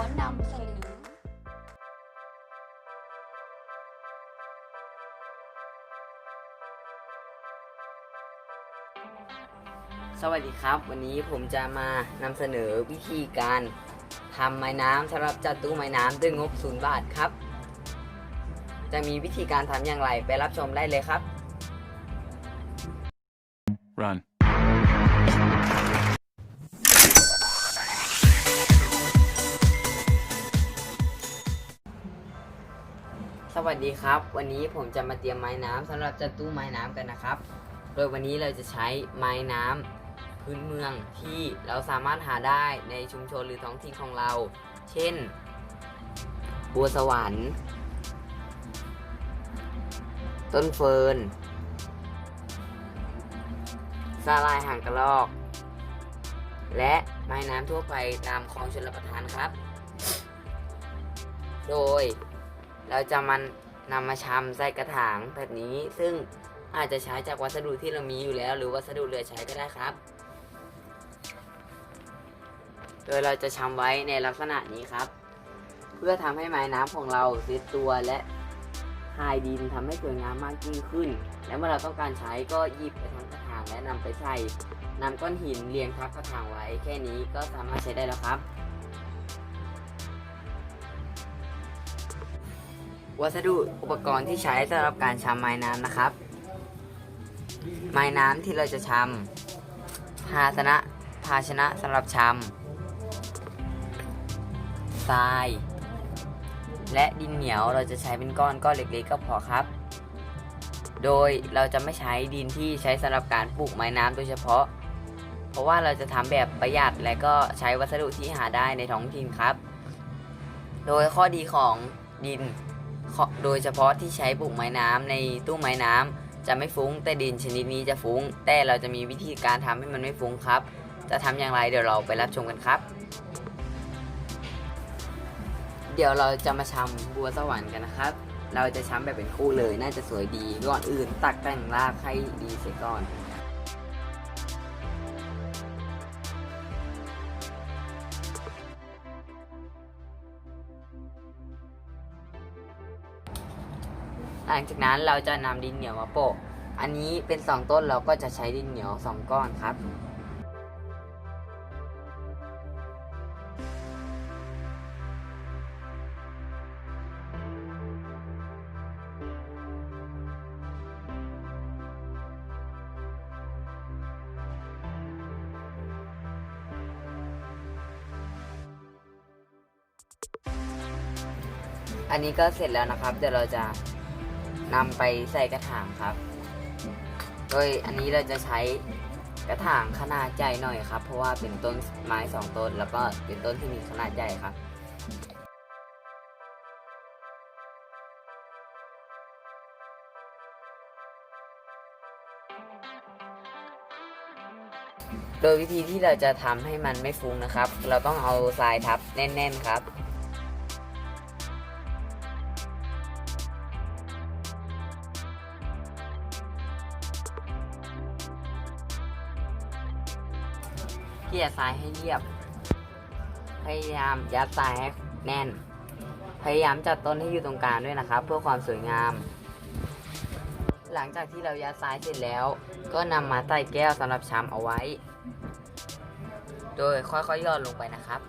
อนำเสนอสวัสดีครับ วันนี้ผมจะมานำเสนอวิธีการทำไม้น้ำสำหรับจัดตู้ไม้น้ำด้วยงบศูนย์บาทครับ จะมีวิธีการทำอย่างไรไปรับชมได้เลยครับ Run. สวัสดีครับ วันนี้ผมจะมาเตรียมไม้น้ำสำหรับจัดตู้ไม้น้ำกันนะครับ โดยวันนี้เราจะใช้ไม้น้ำพื้นเมืองที่เราสามารถหาได้ในชุมชนหรือท้องถิ่นของเรา เช่น บัวสวรรค์ ต้นเฟิร์นสาลายห่างกระรอก และไม้น้ำทั่วไปตามคลองชลประทานครับ โดย เราจะมันนำมาชำใส่กระถางแบบนี้ ซึ่งอาจจะใช้จากวัสดุที่เรามีอยู่แล้ว หรือวัสดุเหลือใช้ก็ได้ครับ โดยเราจะชำไว้ในลักษณะนี้ครับ เพื่อทำให้ไม้น้ำของเราเซตตัวและคายดินทำให้สวยงามมากยิ่งขึ้น และเมื่อเราต้องการใช้ก็หยิบไปทั้งกระถางและนำไปใส่นำก้อนหินเรียงทับกระถางไว้ แค่นี้ก็สามารถใช้ได้แล้วครับ วัสดุอุปกรณ์ที่ใช้สำหรับการชำไม้น้ำนะครับ ไม้น้ำที่เราจะชำภาชนะภาชนะสำหรับชำทราย และดินเหนียวเราจะใช้เป็นก้อนก้อนเล็กๆก็พอครับ โดยเราจะไม่ใช้ดินที่ใช้สำหรับการปลูกไม้น้ำโดยเฉพาะ เพราะว่าเราจะทำแบบประหยัดและก็ใช้วัสดุที่หาได้ในท้องถิ่นครับ โดยข้อดีของดิน โดยเฉพาะที่ใช้ปลูกไม้น้ำในตู้ไม้น้ำจะไม่ฟุ้งแต่ดินชนิดนี้จะฟุ้ง แต่เราจะมีวิธีการทำให้มันไม่ฟุ้งครับ จะทำอย่างไรเดี๋ยวเราไปรับชมกันครับ เดี๋ยวเราจะมาชำบัวสวรรค์กันนะครับ เราจะช้ำแบบเป็นคู่เลยน่าจะสวยดีก่อนอื่นตักแต่งรากให้ดีเสียก่อน หลังจากนั้นเราจะนำดินเหนียวมาโปะ อันนี้เป็น 2 ต้นเราก็จะใช้ดินเหนียว 2 ก้อนครับอันนี้ก็เสร็จแล้วนะครับ เดี๋ยวเราจะ นำไปใส่กระถางครับ โดยอันนี้เราจะใช้กระถางขนาดใหญ่หน่อยครับ เพราะว่าเป็นต้นไม้สองต้น แล้วก็เป็นต้นที่มีขนาดใหญ่ครับโดยวิธีที่เราจะทำให้มันไม่ฟุ้งนะครับ เราต้องเอาทรายทับแน่น ๆ ครับ เกี่ยทรายให้เรียบ พยายามยัดทรายให้แน่น พยายามจัดต้นให้อยู่ตรงกลางด้วยนะครับ เพื่อความสวยงาม หลังจากที่เรายัดทรายเสร็จแล้ว ก็นำมาใส่แก้วสำหรับชำเอาไว้ โดยค่อยๆย่อนลงไปนะครับ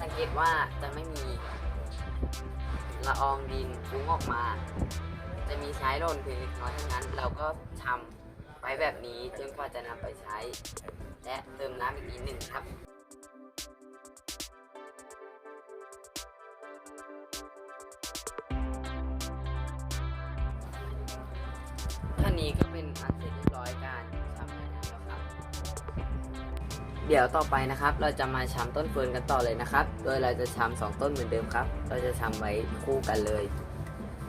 สังเกตว่าจะไม่มี ละอองดินฟุ้งออกมา จะมีใช้หล่นเพียงเล็กน้อยเท่านั้น เราก็ทำไว้แบบนี้จนกว่าจะนำไปใช้ และเติมน้ำอีกนิดหนึ่งครับท่านี้ก็เป็นอันเสร็จเรียบร้อยการ เดี๋ยวต่อไปนะครับ เราจะมาชำต้นเฟิร์นกันต่อเลยนะครับ โดยเราจะชำสองต้นเหมือนเดิมครับ เราจะชำไว้คู่กันเลย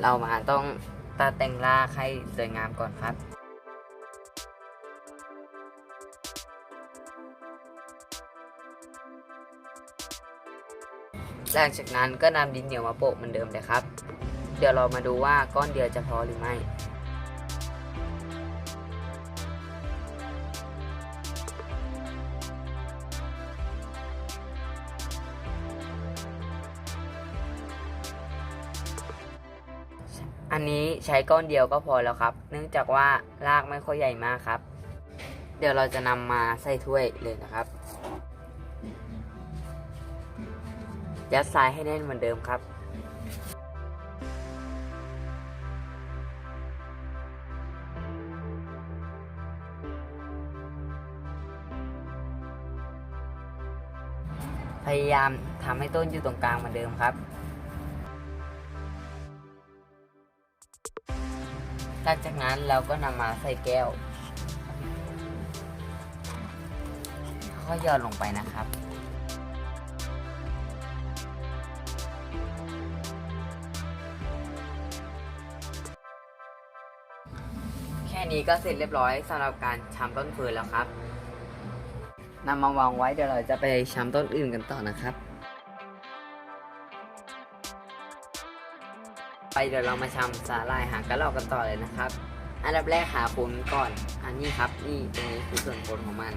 เรามาต้องตัดแต่งรากให้สวยงามก่อนครับหลังจากนั้นก็นำดินเหนียวมาโปะเหมือนเดิมเลยครับ เดี๋ยวเรามาดูว่าก้อนเดียวจะพอหรือไม่ อันนี้ใช้ก้อนเดียวก็พอแล้วครับ เนื่องจากว่ารากไม่ค่อยใหญ่มากครับ เดี๋ยวเราจะนำมาใส่ถ้วยเลยนะครับยัดทรายให้แน่นเหมือนเดิมครับพยายามทำให้ต้นอยู่ตรงกลางเหมือนเดิมครับ หลังจากนั้นเราก็นำมาใส่แก้วค่อยหยอดลงไปนะครับแค่นี้ก็เสร็จเรียบร้อยสำหรับการชำต้นเฟิร์นแล้วครับนำมาวางไว้เดี๋ยวเราจะไปชำต้นอื่นกันต่อนะครับ ไปเดี๋ยวเรามาชำสาลายหางกระรอกกันต่อเลยนะครับ อันดับแรกหาโคนก่อน อันนี้ครับ นี่ตรงนี้คือส่วนโคนของมัน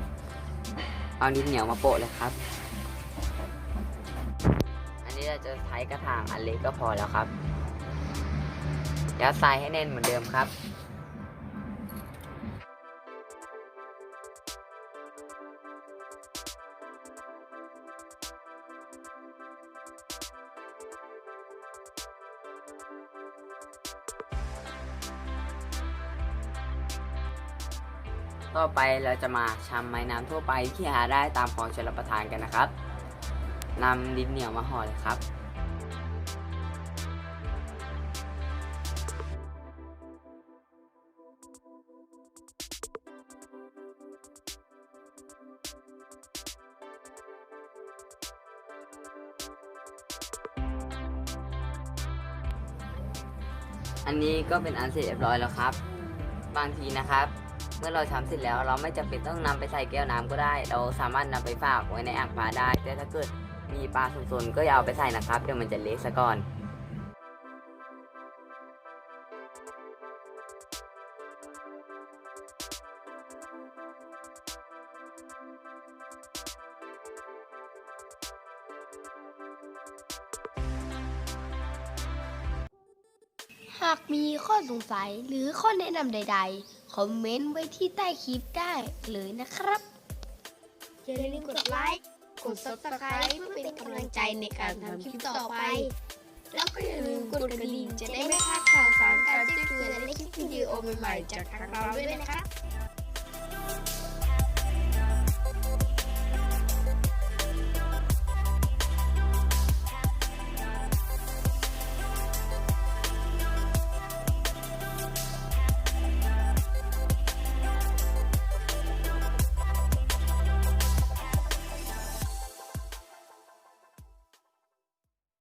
เอาดินเหนียวมาโปะเลยครับ อันนี้เราจะใช้กระถางอันเล็กก็พอแล้วครับยัดทรายให้แน่นเหมือนเดิมครับ ต่อไปเราจะมาชำไม้น้ำทั่วไปที่หาได้ตามของชลประทานกันนะครับนำดินเหนียวมาห่อเลยครับ อันนี้ก็เป็นอันเสร็จเรียบร้อยแล้วครับ บางทีนะครับ เมื่อเราทำเสร็จแล้วเราไม่จำเป็นต้องนำไปใส่แก้วน้ำก็ได้ เราสามารถนำไปฝากไว้ในอ่างปลาได้ แต่ถ้าเกิดมีปลาสนๆก็อย่าเอาไปใส่นะครับเดี๋ยวมันจะเละซะก่อน หากมีข้อสงสัยหรือข้อแนะนำใด ๆ คอมเมนต์ไว้ที่ใต้คลิปได้เลยนะครับอย่าลืมกดไลค์ กด subscribe เพื่อเป็นกำลังใจในการทำคลิปต่อไป แล้วก็อย่าลืมกดกระดิ่งจะได้ไม่พลาดข่าวสารการแจ้งเตือนและคลิปวิดีโอใหม่ๆจากทางเราด้วยนะครับ